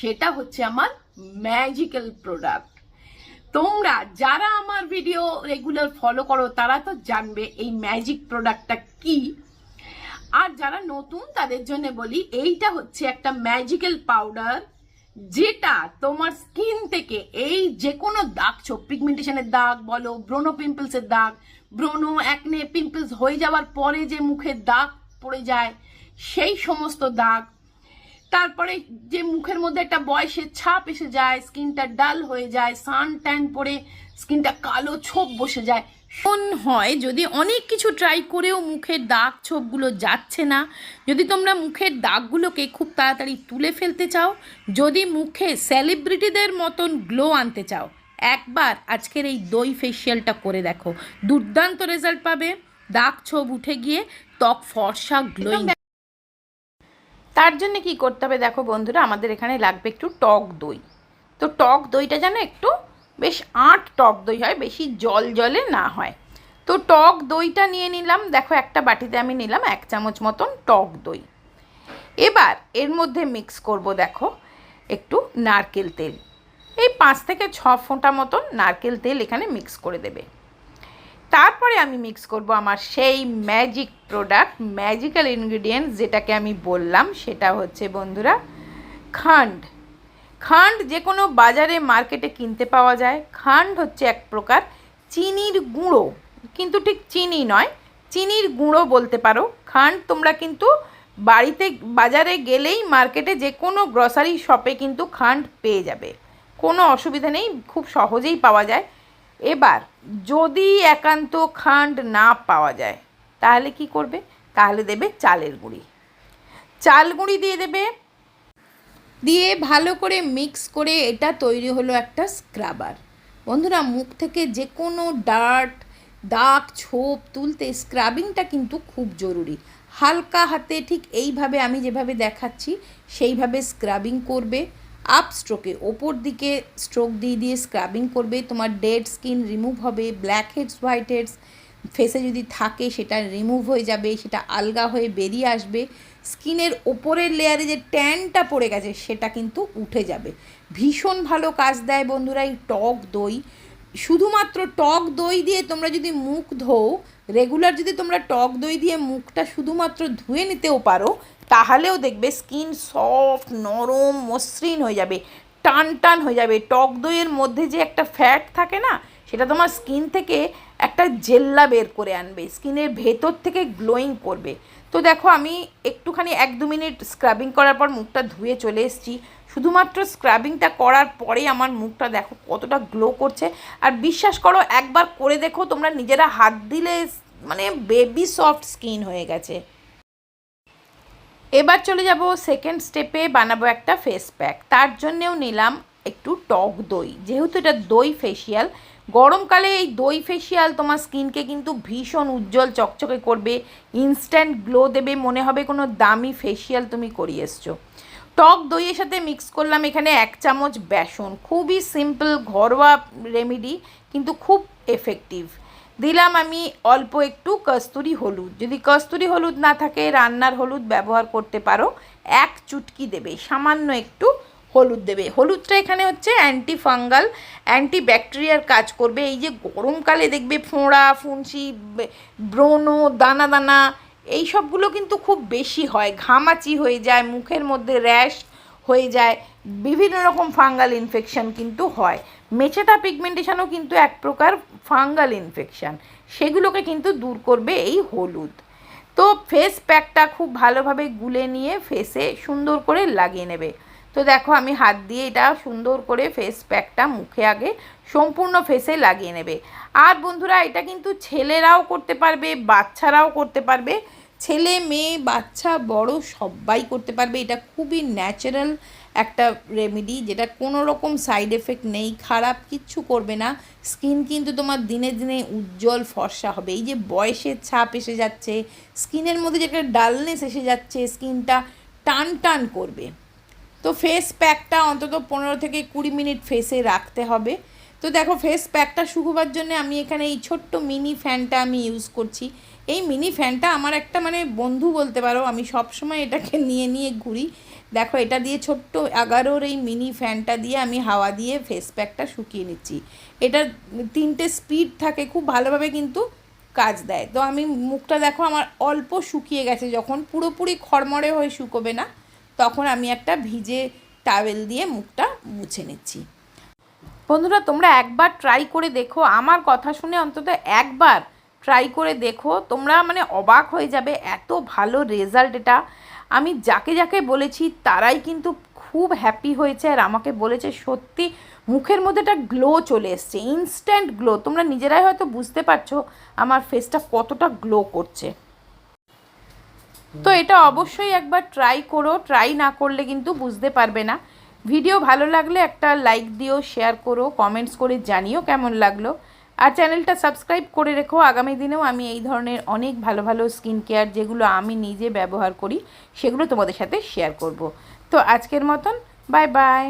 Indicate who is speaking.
Speaker 1: সেটা হচ্ছে আমার ম্যাজিক্যাল প্রোডাক্ট তোমরা যারা আমার ভিডিও রেগুলার ফলো করো, তারা তো জানবে এই ম্যাজিক প্রোডাক্টটা কি। আর যারা নতুন, তাদের জন্য বলি, এইটা হচ্ছে একটা ম্যাজিক্যাল পাউডার যেটা তোমার স্কিন থেকে এই যে কোনো দাগ ছোপ পিগমেন্টেশনের দাগ বলো ব্রোনো পিম্পলসের দাগ ব্রোনো একনে পিম্পলস হয়ে যাওয়ার পরে যে মুখের দাগ পড়ে যায়, সেই সমস্ত দাগ তারপরে যে মুখের মধ্যে একটা বয়সের ছাপ এসে যায় স্কিনটা ডাল হয়ে যায় সান ট্যান পরে স্কিনটা কালো ছোপ বসে যায়। শোন হয় যদি অনেক কিছু ট্রাই করেও মুখের দাগ ছোপগুলো যাচ্ছে না যদি তোমরা মুখের দাগগুলোকে খুব তাড়াতাড়ি তুলে ফেলতে চাও যদি মুখে সেলিব্রিটিদের মতন গ্লো আনতে চাও একবার আজকের এই দই ফেসিয়ালটা করে দেখো। দুর্দান্ত রেজাল্ট পাবে। দাগ ছোপ উঠে গিয়ে ত্বক ফর্সা গ্লোয়িং তার জন্য কি করতে হবে? দেখো বন্ধুরা, আমাদের এখানে লাগবে একটু টক দই। তো টক দইটা যেন একটু বেশ আট টক দই হয়, বেশি জল জলে না হয়। তো টক দইটা নিয়ে নিলাম। দেখো একটা বাটিতে আমি নিলাম এক চামচ মতন টক দই। এবার এর মধ্যে মিক্স করব, দেখো, একটু নারকেল তেল। এই পাঁচ থেকে ছ ফোঁটা মতন নারকেল তেল এখানে মিক্স করে দেবে। তারপরে আমি মিক্স করব আমার সেই ম্যাজিক প্রোডাক্ট ম্যাজিক্যাল ইনগ্রিডিয়েন্টস যেটাকে আমি বললাম, সেটা হচ্ছে বন্ধুরা খান্ড। খান্ড যে কোনো বাজারে মার্কেটে কিনতে পাওয়া যায়। খান্ড হচ্ছে এক প্রকার চিনির গুঁড়ো, কিন্তু ঠিক চিনি নয়, চিনির গুঁড়ো বলতে পারো। খান্ড তোমরা কিন্তু বাড়িতে, বাজারে গেলেই মার্কেটে যে কোনো গ্রসারি শপে কিন্তু খান্ড পেয়ে যাবে। কোনো অসুবিধা নেই, খুব সহজেই পাওয়া যায়। এবার যদি একান্ত খান্ড না পাওয়া যায়, তাহলে কি করবে? তাহলে দেবে চালের গুঁড়ি। চাল গুঁড়ি দিয়ে দেবে। দিয়ে ভালো করে মিক্স করে এটা তৈরি হলো একটা স্ক্রাবার। বন্ধুরা, মুখ থেকে যে কোনো ডার্ট, দাগ, ছোপ তুলতে স্ক্রাবিংটা কিন্তু খুব জরুরি। হালকা হাতে ঠিক এইভাবে আমি যেভাবে দেখাচ্ছি, সেইভাবে স্ক্রাবিং করবে। আপ স্ট্রোকে ওপর দিকে স্ট্রোক দিয়ে দিয়ে স্ক্রাবিং করবে। তোমার ডেড স্কিন রিমুভ হবে ব্ল্যাক হেডস হোয়াইট হেডস ফেসে যদি থাকে সেটা রিমুভ হয়ে যাবে, সেটা আলগা হয়ে বেরিয়ে আসবে। স্কিনের ওপরের লেয়ারে যে ট্যানটা পড়ে গেছে সেটা কিন্তু উঠে যাবে। ভীষণ ভালো কাজ দেয় বন্ধুরা এই টক দই। শুধুমাত্র টক দই দিয়ে তোমরা যদি মুখ ধোও রেগুলার যদি তোমরা টক দই দিয়ে মুখটা শুধুমাত্র ধুয়ে নিতেও পারো তাহলেও দেখবে স্কিন সফট, নরম, মসৃণ হয়ে যাবে, টান টান হয়ে যাবে। টক দইয়ের মধ্যে যে একটা ফ্যাট থাকে না, সেটা তোমার স্কিন থেকে একটা জেল্লা বের করে আনবে। স্কিনের ভেতর থেকে গ্লোয়িং করবে। তো দেখো, আমি একটুখানি এক দু মিনিট স্ক্রাবিং করার পর মুখটা ধুয়ে চলে এসেছি। শুধুমাত্র স্ক্রাবিংটা করার পরে আমার মুখটা দেখো কতটা গ্লো করছে। আর বিশ্বাস করো, একবার করে দেখো তোমরা নিজেরা হাত দিলে মানে বেবি সফট স্কিন হয়ে গেছে। এবার চলে যাব সেকেন্ড স্টেপে বানাবো একটা ফেস প্যাক তার জন্যেও নিলাম একটু টক দই। যেহেতু এটা দই ফেসিয়াল গরমকালে এই দই ফেসিয়াল তোমার স্কিনকে কিন্তু ভীষণ উজ্জ্বল চকচকে করবে ইনস্ট্যান্ট গ্লো দেবে, মনে হবে কোনো দামি ফেসিয়াল তুমি করিয়ে এসছো। টক দইয়ের সাথে মিক্স করলাম এখানে এক চামচ বেসন। খুবই সিম্পল ঘরোয়া রেমেডি কিন্তু খুব এফেক্টিভ দিলাম আমি অল্প একটু কস্তুরি হলুদ। যদি কস্তুরি হলুদ না থাকে, রান্নার হলুদ ব্যবহার করতে পারো। এক চুটকি দেবে, সামান্য একটু হলুদ দেবে। হলুদটা এখানে হচ্ছে অ্যান্টি ফাঙ্গাল অ্যান্টি ব্যাকটেরিয়ার কাজ করবে। এই যে গরমকালে দেখবে ফোঁড়া ফুঞ্চি ব্রণ, দানা দানা, এই সবগুলো কিন্তু খুব বেশি হয়। ঘামাচি হয়ে যায়, মুখের মধ্যে র্যাশ হয়ে যায়। বিভিন্ন রকম ফাঙ্গাল ইনফেকশান কিন্তু হয়। মেচেটা পিগমেন্টেশনও কিন্তু এক প্রকার ফাঙ্গাল ইনফেকশান সেগুলোকে কিন্তু দূর করবে এই হলুদ। তো ফেস প্যাকটা খুব ভালোভাবে গুলে নিয়ে ফেসে সুন্দর করে লাগিয়ে নেবে। তো দেখো আমি হাত দিয়ে এটা সুন্দর করে ফেস প্যাকটা মুখে আগে সম্পূর্ণ ফেসে লাগিয়ে নেবে। আর বন্ধুরা এটা কিন্তু ছেলেরাও করতে পারবে, বাচ্চারাও করতে পারবে। ছেলে, মেয়ে, বাচ্চা, বড় সবাই করতে পারবে। এটা খুবই ন্যাচারাল একটা রেমেডি যেটা কোনো রকম সাইড এফেক্ট নেই, খারাপ কিচ্ছু করবে না। স্কিন কিন্তু তোমার দিনে দিনে উজ্জ্বল, ফর্সা হবে। এই যে বয়সের ছাপ এসে যাচ্ছে, স্কিনের মধ্যে যে একটা ডালনেস এসে যাচ্ছে, স্কিনটা টান টান করবে। তো ফেস প্যাকটা অন্তত পনেরো থেকে কুড়ি মিনিট ফেসে রাখতে হবে। তো দেখো ফেস প্যাকটা শুকোবার জন্য আমি এখানে এই ছোট্ট মিনি ফ্যানটা আমি ইউজ করছি। এই মিনি ফ্যানটা আমার একটা মানে বন্ধু বলতে পারো, আমি সবসময় এটাকে নিয়ে নিয়ে ঘুরি। দেখো, এটা দিয়ে ছোট্ট এগারোর এই মিনি ফ্যানটা দিয়ে আমি হাওয়া দিয়ে ফেস প্যাকটা শুকিয়ে নিচ্ছি। এটা তিনটে স্পিড থাকে, খুব ভালোভাবে কিন্তু কাজ দেয়। তো আমি মুখটা দেখো, আমার অল্প শুকিয়ে গেছে। যখন পুরোপুরি খড়মড়ে হয়ে শুকোবে না, তখন আমি একটা ভিজে টাওয়েল দিয়ে মুখটা মুছে নিচ্ছি। বন্ধুরা, তোমরা একবার ট্রাই করে দেখো। আমার কথা শুনে অন্তত একবার ট্রাই করে দেখো, তোমরা মানে অবাক হয়ে যাবে, এত ভালো রেজাল্ট এটা। আমি যাকে যাকে বলেছি, তারাই কিন্তু খুব হ্যাপি হয়েছে আর আমাকে বলেছে, সত্যি, মুখের মধ্যে একটা গ্লো চলে এসছে ইনস্ট্যান্ট গ্লো তোমরা নিজেরাই হয়তো বুঝতে পারছ আমার ফেসটা কতটা গ্লো করছে। তো এটা অবশ্যই একবার ট্রাই করো ট্রাই না করলে কিন্তু বুঝতে পারবে না। ভিডিও ভালো লাগলে একটা লাইক দিও শেয়ার করো কমেন্টস করে জানিও কেমন লাগল। আর চ্যানেলটা সাবস্ক্রাইব করে রেখো। আগামী দিনেও আমি এই ধরনের অনেক ভালো ভালো স্কিন কেয়ার যেগুলো আমি নিজে ব্যবহার করি, সেগুলো তোমাদের সাথে শেয়ার করব। তো আজকের মতন বাই বাই